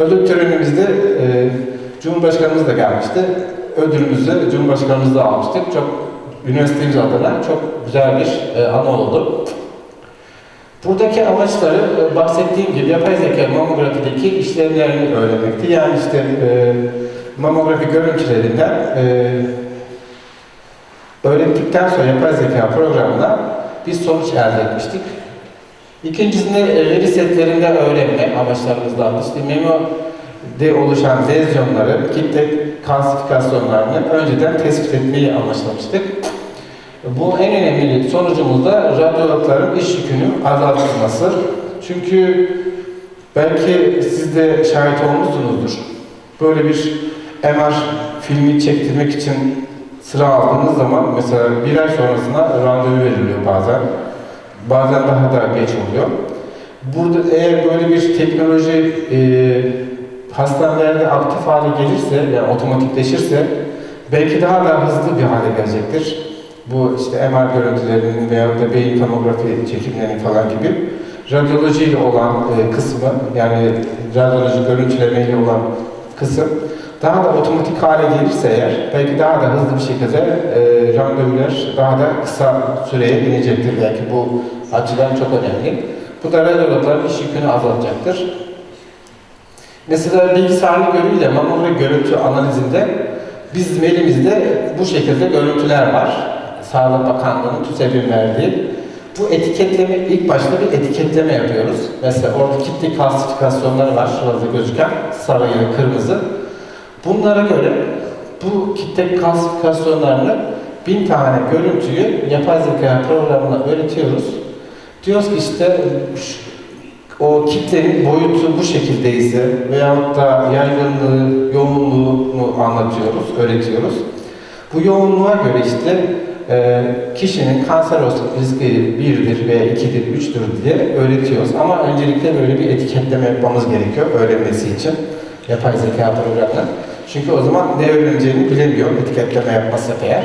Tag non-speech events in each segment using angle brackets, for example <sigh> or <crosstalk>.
Ödül törenimizde e, Cumhurbaşkanımız da gelmişti. Ödülümüzü Cumhurbaşkanımız da almıştık. Çok üniversitemiz adına çok güzel bir e, anı oldu. Buradaki amaçları e, bahsettiğim gibi yapay zeka mamografideki işlemlerini öğrenmekti. Yani işte e, mamografi görüntülerinden e, öğrettikten sonra yapay zeka programına bir sonuç elde etmiştik. İkincisinde veri setlerinde öğrenme amaçlarımızdan işte memo'de oluşan lezyonları, kitle kalsifikasyonlarını önceden tespit etmeyi amaçlamıştık. Bu en önemli sonucumuz da radyologların iş yükünü azaltılması. Çünkü belki siz de şahit olmuşsunuzdur. Böyle bir MR filmi çektirmek için sıra aldığınız zaman mesela bir ay sonrasında randevu veriliyor bazen. Bazen daha da geç oluyor. Burada eğer böyle bir teknoloji e, hastanelerde aktif hale gelirse, yani otomatikleşirse belki daha da hızlı bir hale gelecektir. Bu işte MR görüntülerinin veya da beyin tomografi çekimlerinin falan gibi radyolojiyle olan e, kısmı yani radyoloji görüntülemeyle olan kısım daha da otomatik hale gelirse eğer belki daha da hızlı bir şekilde e, randevular daha da kısa süreye inecektir. Belki bu açıdan çok önemli. Bu da radyologların iş yükünü azaltacaktır. Mesela bilgisayarlı görüyle mamografi görüntü analizinde bizim elimizde bu şekilde görüntüler var. Sağlık Bakanlığı'nın TÜSEB'in verdiği. Bu etiketleme, ilk başta bir etiketleme yapıyoruz. Mesela orada kitle klasifikasyonları var, şurada gözüken sarı ile kırmızı. Bunlara göre bu kitle klasifikasyonlarını bin tane görüntüyü yapay zeka programına öğretiyoruz. Diyoruz ki işte o kitlenin boyutu bu şekildeyse veyahut da yaygınlığı, yoğunluğunu anlatıyoruz, öğretiyoruz. Bu yoğunluğa göre işte e, kişinin kanser olsa riski 1'dir veya 2'dir, 3'tür diye öğretiyoruz. Ama öncelikle böyle bir etiketleme yapmamız gerekiyor öğrenmesi için yapay zeka programının. Çünkü o zaman ne öğreneceğini bilemiyor etiketleme yapmazsa eğer.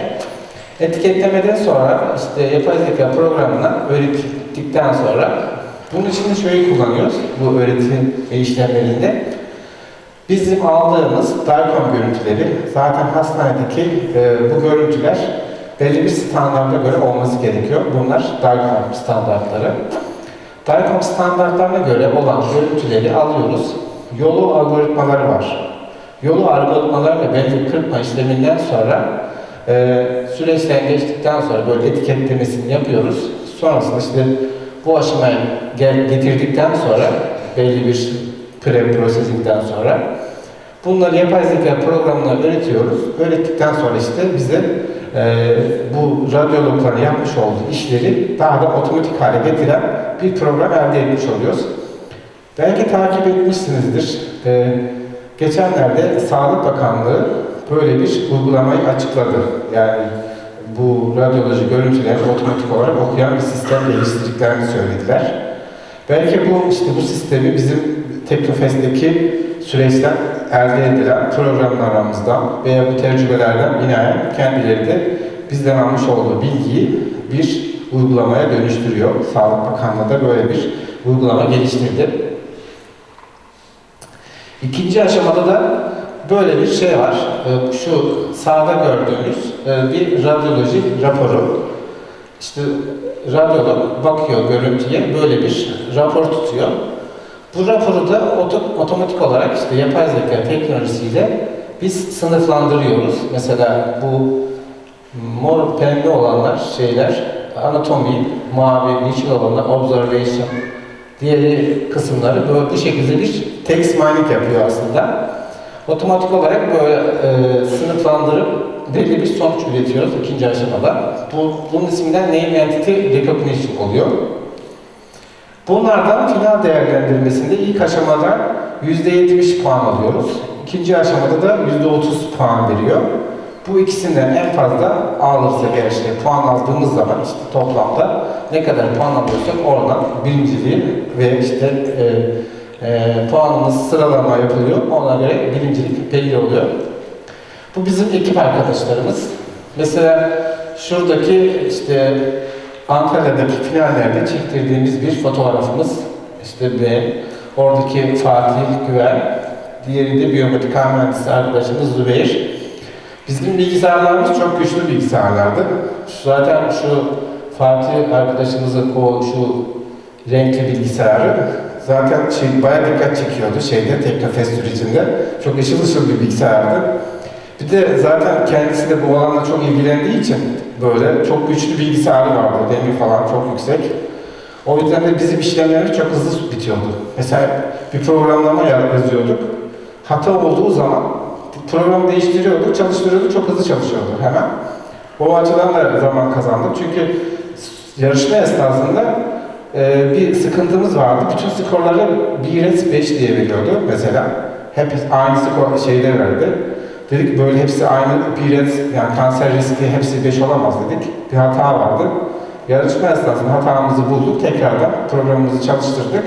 Etiketlemeden sonra işte yapay zeka programına öğrettikten sonra bunun için şöyle kullanıyoruz bu öğretim işlemlerinde. Bizim aldığımız DICOM görüntüleri zaten hastanedeki e, bu görüntüler belli bir standarda göre olması gerekiyor. Bunlar DICOM standartları. DICOM standartlarına göre olan görüntüleri alıyoruz. Yolu algoritmaları var. Yolu algoritmalarla belli kırpma işleminden sonra e, süreçten geçtikten sonra böyle etiketlemesini yapıyoruz. Sonrasında işte bu aşamaya getirdikten sonra belli bir pre-processing'den sonra bunları yapay zeka programına öğretiyoruz. Öğrettikten sonra işte bize e, bu radyologların yapmış olduğu işleri daha da otomatik hale getiren bir program elde etmiş oluyoruz. Belki takip etmişsinizdir. E, geçenlerde Sağlık Bakanlığı böyle bir uygulamayı açıkladı. Yani bu radyoloji görüntülerini otomatik olarak okuyan bir sistem geliştirdiklerini söylediler. Belki bu işte bu sistemi bizim Teknofest'teki süreçten elde edilen programlarımızdan veya bu tecrübelerden binaen kendileri de bizden almış olduğu bilgiyi bir uygulamaya dönüştürüyor. Sağlık Bakanlığı da böyle bir uygulama geliştirdi. İkinci aşamada da böyle bir şey var. Ee, Şu sağda gördüğünüz e, bir radyoloji raporu. İşte radyolog bakıyor görüntüye böyle bir rapor tutuyor. Bu raporu da oto- otomatik olarak işte yapay zeka teknolojisiyle biz sınıflandırıyoruz. Mesela bu mor pembe olanlar şeyler anatomi, mavi, yeşil olanlar observation, diğeri kısımları böyle bu şekilde bir text mining yapıyor aslında. Otomatik olarak böyle e, sınıflandırıp belli bir sonuç üretiyoruz ikinci aşamada. Bu, bunun isminden name entity recognition oluyor. Bunlardan final değerlendirmesinde ilk aşamada %70 puan alıyoruz. İkinci aşamada da %30 puan veriyor. Bu ikisinden en fazla alırsa eğer işte puan aldığımız zaman işte toplamda ne kadar puan alıyorsak oradan birinciliği ve işte e, e, puanımız sıralama yapılıyor. Ona göre birincilik belli oluyor. Bu bizim ekip arkadaşlarımız. Mesela şuradaki işte Antalya'daki finallerde çektirdiğimiz bir fotoğrafımız. İşte ben, oradaki Fatih Güven, Diğeri de biyometrik ağ mühendisi arkadaşımız Zübeyir. Bizim bilgisayarlarımız çok güçlü bilgisayarlardı. Zaten şu Fatih arkadaşımızın o şu renkli bilgisayarı zaten şey, bayağı dikkat çekiyordu şeyde Teknofest sürecinde. Çok ışıl ışıl bir bilgisayardı. Bir de zaten kendisi de bu alanla çok ilgilendiği için böyle çok güçlü bilgisayarı vardı. Demir falan çok yüksek. O yüzden de bizim işlemlerimiz çok hızlı bitiyordu. Mesela bir programlama yazıyorduk. Hata olduğu zaman programı değiştiriyorduk, çalıştırıyorduk, çok hızlı çalışıyordu hemen. O açıdan da zaman kazandık. Çünkü yarışma esnasında e, bir sıkıntımız vardı. Bütün skorları 1 5 diye veriyordu mesela. Hep aynı skor şeyde verdi. Dedik böyle hepsi aynı bir yani kanser riski hepsi 5 olamaz dedik. Bir hata vardı. Yarışma esnasında hatamızı bulduk. Tekrardan programımızı çalıştırdık.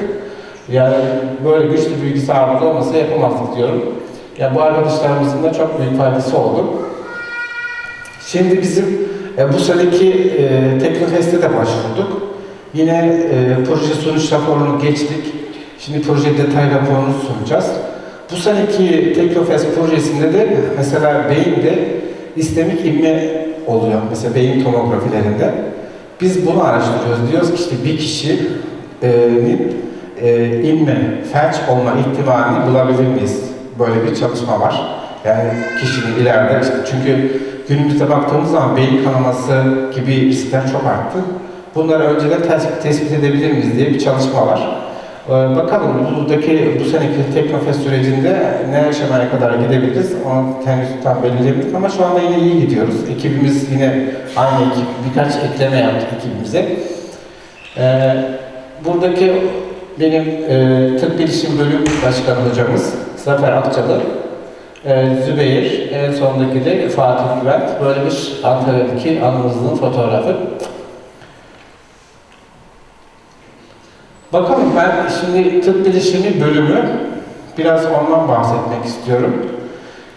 Yani böyle güçlü bilgisayarımız olmasa yapamazdık diyorum. Yani bu arkadaşlarımızın da çok büyük faydası oldu. Şimdi bizim e, bu seneki e, Teknofest'e de başvurduk. Yine e, proje sonuç raporunu geçtik. Şimdi proje detay raporunu sunacağız. Bu seneki Teknofest projesinde de mesela beyinde istemik inme oluyor. Mesela beyin tomografilerinde. Biz bunu araştırıyoruz. Diyoruz ki işte bir kişinin e, inme, felç olma ihtimalini bulabilir miyiz? Böyle bir çalışma var. Yani kişinin ileride işte çünkü günümüzde baktığımız zaman beyin kanaması gibi riskler çok arttı. Bunları önceden tespit, tespit edebilir miyiz diye bir çalışma var. Ee, bakalım buradaki bu seneki Teknofest sürecinde ne aşamaya kadar gidebiliriz onu henüz tam belirleyemedik ama şu anda yine iyi gidiyoruz. Ekibimiz yine aynı ekip, birkaç ekleme yaptık ekibimize. Ee, buradaki benim e, tıp bilişim bölüm başkanı hocamız Zafer Akçalı, e, Zübeyir, en sondaki de Fatih Güvent. Böyle bir Antalya'daki anımızın fotoğrafı. Bakalım ben şimdi tıp bilişimi bölümü biraz ondan bahsetmek istiyorum.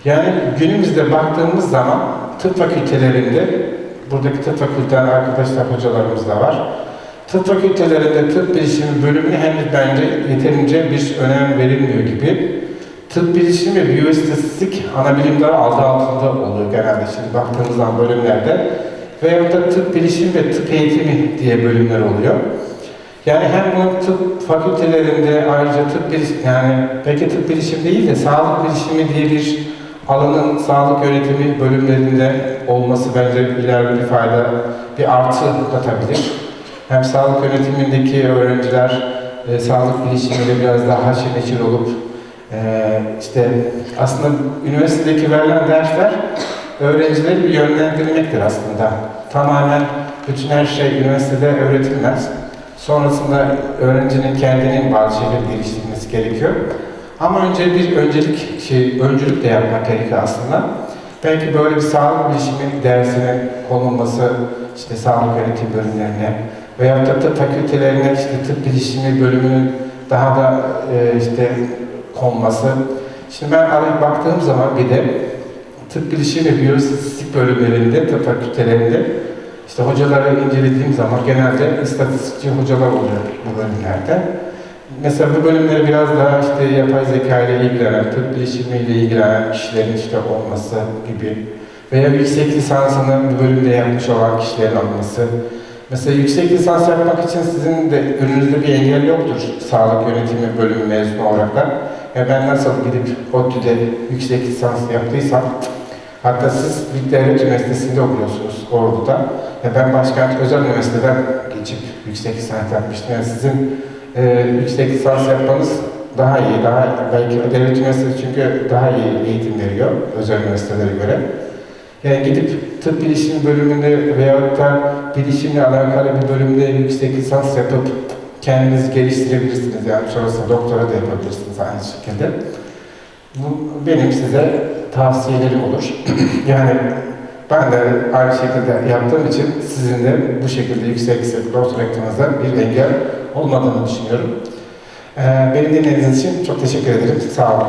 Yani günümüzde baktığımız zaman tıp fakültelerinde, buradaki tıp fakülteden arkadaşlar, hocalarımız da var. Tıp fakültelerinde tıp bilişimi bölümüne henüz bence yeterince bir önem verilmiyor gibi. Tıp bilişimi ve biyoistatistik ana bilim dalı adı altında oluyor genelde şimdi baktığımız zaman bölümlerde. Veyahut da tıp bilişimi ve tıp eğitimi diye bölümler oluyor. Yani hem bu tıp fakültelerinde ayrıca tıp bilişim, yani belki tıp bilişim değil de sağlık bilişimi diye bir alanın sağlık yönetimi bölümlerinde olması bence ileride bir fayda, bir artı katabilir. Hem sağlık yönetimindeki öğrenciler e, sağlık bilişimiyle biraz daha haşır neşir olup e, işte aslında üniversitedeki verilen dersler öğrencileri bir yönlendirmektir aslında. Tamamen bütün her şey üniversitede öğretilmez. Sonrasında öğrencinin kendinin bazı şeyleri geliştirmesi gerekiyor. Ama önce bir öncelik şey, öncülük de yapmak gerekiyor aslında. Belki böyle bir sağlık bilişimi dersine konulması, işte sağlık yönetim bölümlerine veya da tıp fakültelerine işte tıp bilişimi bölümünün daha da e, işte konması. Şimdi ben arayıp baktığım zaman bir de tıp bilişimi ve biyostatistik bölümlerinde, tıp fakültelerinde işte hocaları incelediğim zaman genelde istatistikçi hocalar oluyor bu bölümlerde. Mesela bu bölümleri biraz daha işte yapay zeka ile ilgilenen, tıp bilişimiyle ilgilenen kişilerin işte olması gibi veya yüksek lisansını bu bölümde yapmış olan kişilerin olması. Mesela yüksek lisans yapmak için sizin de önünüzde bir engel yoktur sağlık yönetimi bölümü mezunu olarak da. Ya ben nasıl gidip ODTÜ'de yüksek lisans yaptıysam Hatta siz bir devlet üniversitesinde okuyorsunuz Ordu'da. Ya ben Başkent Özel Üniversiteden geçip yüksek lisans yapmıştım. Yani sizin e, yüksek lisans yapmanız daha iyi, daha belki devlet üniversitesi çünkü daha iyi eğitim veriyor özel üniversitelere göre. Yani gidip tıp bilişim bölümünde veyahut da bilişimle alakalı bir bölümde yüksek lisans yapıp kendinizi geliştirebilirsiniz. Yani sonrasında doktora da yapabilirsiniz aynı şekilde. Bu benim size tavsiyelerim olur. <clears throat> yani ben de aynı şekilde yaptığım için sizin de bu şekilde yüksek doktora eklemenize bir engel olmadığını düşünüyorum. Ee, beni dinlediğiniz için çok teşekkür ederim. Sağ olun.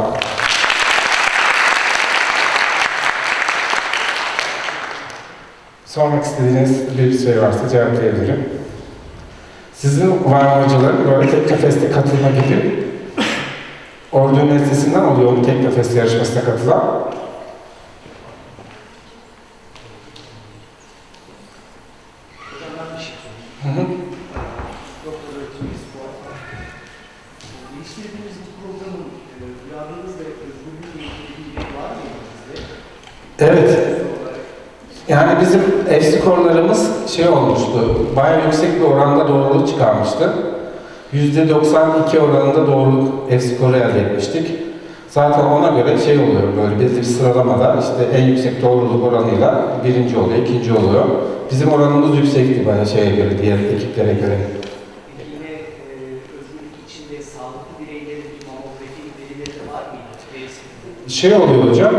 Sormak istediğiniz bir şey varsa cevaplayabilirim. Sizin var mı hocalarım böyle tek kafeste katılma gibi Ordu Üniversitesi'nden oluyor onu Teknofest yarışmasına katılan. Hı bu bu? Evet. Yani bizim F skorlarımız şey olmuştu, bayağı yüksek bir oranda doğruluk çıkarmıştı. %92 oranında doğruluk F skoru elde etmiştik. Zaten ona göre şey oluyor böyle belirli bir sıralamada işte en yüksek doğruluk oranıyla birinci oluyor, ikinci oluyor. Bizim oranımız yüksekti bayağı şeye göre, diğer ekiplere göre. E, özgürlük içinde sağlıklı bireylerin bir mamografi verileri de var mıydı? Verisi. Şey oluyor hocam,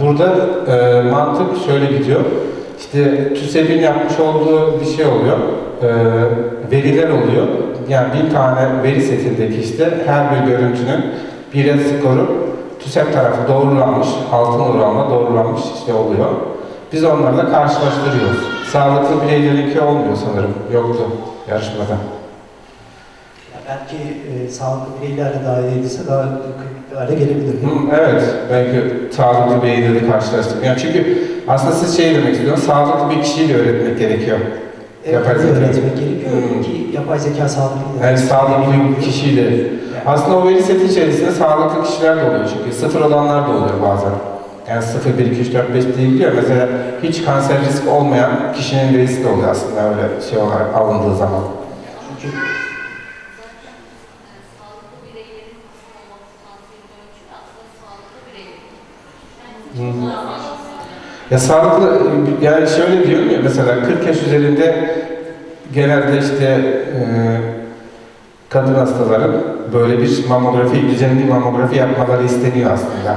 burada e, mantık şöyle gidiyor. İşte TÜSEB'in yapmış olduğu bir şey oluyor. E, veriler oluyor. Yani bir tane veri setindeki işte her bir görüntünün bir skoru TÜSEB tarafı doğrulanmış, altın oranla doğrulanmış işte oluyor. Biz onlarla karşılaştırıyoruz. Sağlıklı bireylerinki olmuyor sanırım. Yoktu yarışmada. Ya belki e, sağlıklı bireylerle dahil edilse daha hale gelebilir. Hı, evet, belki sağlıklı bireyleri karşılaştık. Yani çünkü aslında siz şey demek istiyorsunuz, sağlıklı bir kişiyi de öğretmek gerekiyor. Evet, Yapay zeka. öğretmek gerekiyor Hmm. ki yapay zeka sağlıklı bir Yani sağlıklı bir kişiyi de. Aslında o veri seti içerisinde sağlıklı kişiler de oluyor çünkü sıfır olanlar da oluyor bazen. Yani 0, 1, 2, 3, 4, 5 diye gidiyor. Mesela hiç kanser riski olmayan kişinin verisi de oluyor aslında öyle şey olarak alındığı zaman. Çünkü Zaten e, sağlıklı bireylerin hasta olma potansiyelini ölçüyor. Aslında sağlıklı bireylerin. Hı hı. Yani Ya sağlıklı, yani şöyle diyorum ya mesela 40 yaş üzerinde genelde işte e, kadın hastaların böyle bir mamografi, düzenli mamografi yapmaları isteniyor aslında.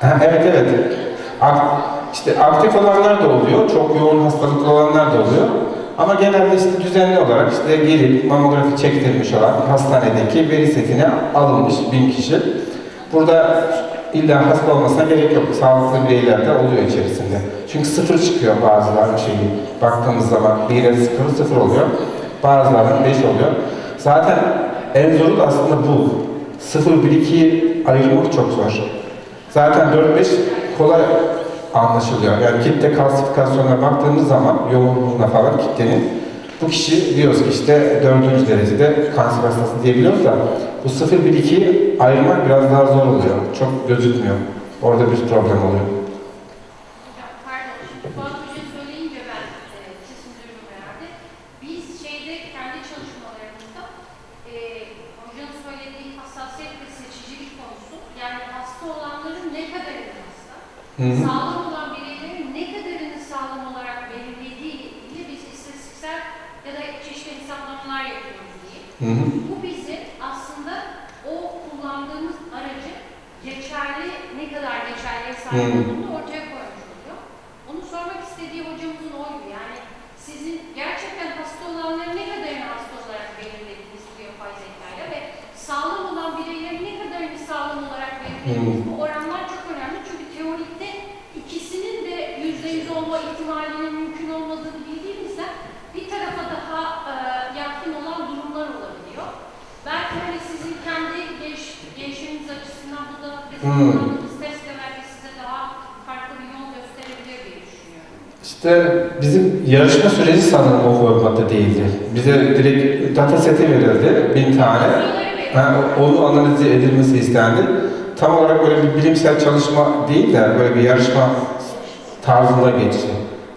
Ha, evet evet. Ak- işte aktif olanlar da oluyor, çok yoğun hastalıklı olanlar da oluyor. Ama genelde işte düzenli olarak işte gelip mamografi çektirmiş olan hastanedeki veri setine alınmış bin kişi. Burada illa hasta olmasına gerek yok. Sağlıklı bireyler de oluyor içerisinde. Çünkü sıfır çıkıyor bazılarının şeyi. Baktığımız zaman bir sıfır sıfır oluyor. Bazılarının beş oluyor. Zaten en zoru da aslında bu. 0-1-2'yi ayırmak çok zor. Zaten 4-5 kolay anlaşılıyor. Yani kitle kalsifikasyonuna baktığımız zaman yoğunluğuna falan kitlenin bu kişi diyoruz ki işte dördüncü derecede kanser hastası diyebiliyoruz da bu 0-1-2'yi ayırmak biraz daha zor oluyor. Çok gözükmüyor. Orada bir problem oluyor. Hocam pardon, şimdi bazı bir şey söyleyince ben e, sesim duyuyorum herhalde. Biz şeyde kendi çalışmalarımızda e, hocanın söylediği hassasiyet ve seçicilik konusu yani hasta olanların ne kadarını hasta, Hı hı. sağlam olan bireylerin ne kadarını sağlam olarak belirlediği ile ilgili biz istatistiksel ya da çeşitli hesaplamalar yapıyoruz diye. Hı hı. Bu bizim aslında o kullandığımız aracı geçerli, ne kadar geçerliye sahip Hmm. olduğunu ortaya koymuş oluyor. Onu sormak istediği hocamızın oydu. Yani sizin gerçekten hasta olanları ne kadarını hasta olarak belirlediniz bu yapay zekayla ve sağlam olan bireyleri ne kadarını sağlam olarak belirlediniz? Bu oranlar çok önemli çünkü teorikte ikisinin de yüzde yüz olma ihtimalinin mümkün olmadığını bildiğimizden bir tarafa daha e, yatkın olan durumlar olabiliyor. Belki hani sizin kendi geliş, gelişiminiz açısından bu da bizim Hmm. de belki size daha farklı bir yol gösterebilir diye düşünüyorum. İşte bizim yarışma süreci sanırım o formatta değildi. Bize direkt data seti verildi, bin tane. Ha, onu analiz edilmesi istendi. Tam olarak böyle bir bilimsel çalışma değil de böyle bir yarışma tarzında geçti.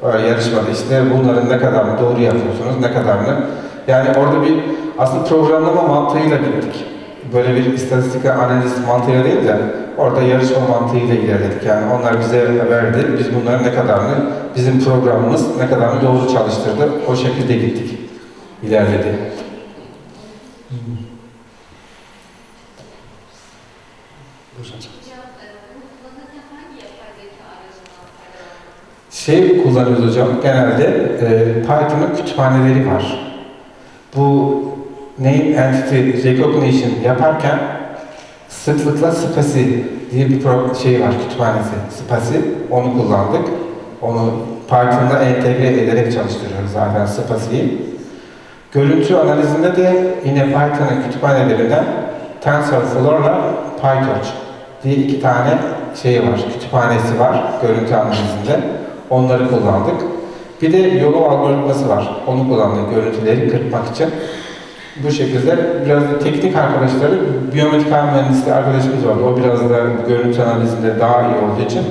Öyle yarışmada işte bunların ne kadarını doğru yapıyorsunuz, ne kadarını. Yani orada bir aslında programlama mantığıyla gittik. Böyle bir istatistik analiz mantığıyla değil de orada yarışma mantığıyla ilerledik. Yani onlar bize verdi, biz bunların ne kadarını, bizim programımız ne kadarını doğru çalıştırdı. O şekilde gittik, ilerledi. Şey kullanıyoruz hocam, genelde e, Python'ın kütüphaneleri var. Bu name entity recognition yaparken sıklıkla Spacy diye bir şey var, kütüphanesi. Spacy, onu kullandık. Onu Python'da entegre ederek çalıştırıyoruz zaten Spacy'yi. Görüntü analizinde de yine Python'ın kütüphanelerinden TensorFlow'la PyTorch diye iki tane şey var, kütüphanesi var görüntü analizinde. Onları kullandık. Bir de yolu algoritması var. Onu kullandık görüntüleri kırpmak için. Bu şekilde biraz da teknik arkadaşları, biyomedikal mühendisliği arkadaşımız vardı. O biraz da görüntü analizinde daha iyi olduğu için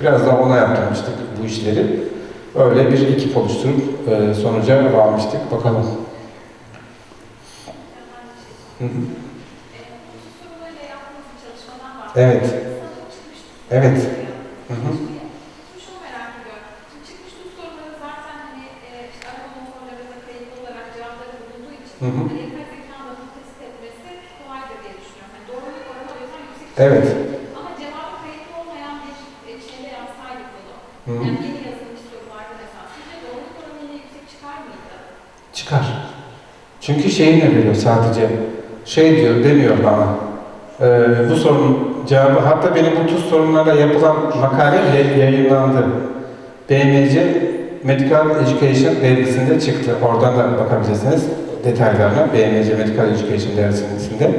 biraz da ona yaptırmıştık bu işleri. Öyle bir ekip oluşturup e, sonuca varmıştık. Bakalım. Hı hı. Evet. Evet. Hı hı. Şunu merak ediyorum. Şimdi çıkmış tüm soruları zaten hani e, işte arama motorlarında kayıtlı olarak cevapları bulunduğu için Hı hı. hani yapay zekanın da bunu tespit etmesi kolaydır diye düşünüyorum. Yani doğruluk oranı o yüzden yüksek. Evet. Ama cevabı kayıtlı olmayan bir şeyle yazsaydık bunu. Hı hı. Yani yeni yazılmış sorularda mesela. Sizce doğruluk oranı yine yüksek çıkar mıydı? Çıkar. Çünkü şeyi ne veriyor sadece? Şey diyor, demiyor bana. Ee, bu sorunun cevabı, hatta benim bu tuz sorunlarla yapılan makale yayınlandı. BMC Medical Education dergisinde çıktı. Oradan da bakabilirsiniz detaylarına. BMC Medical Education dergisinde.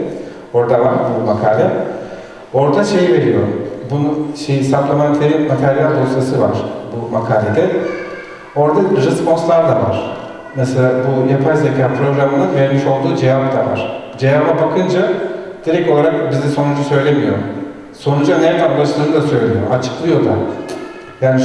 Orada var bu makale. Orada şey veriyor. Bunu şey supplementary materyal dosyası var bu makalede. Orada responslar da var. Mesela bu yapay zeka programının vermiş olduğu cevap da var. Cevaba bakınca direkt olarak bize sonucu söylemiyor. Sonuca nereden ulaştığını da söylüyor, açıklıyor da. Yani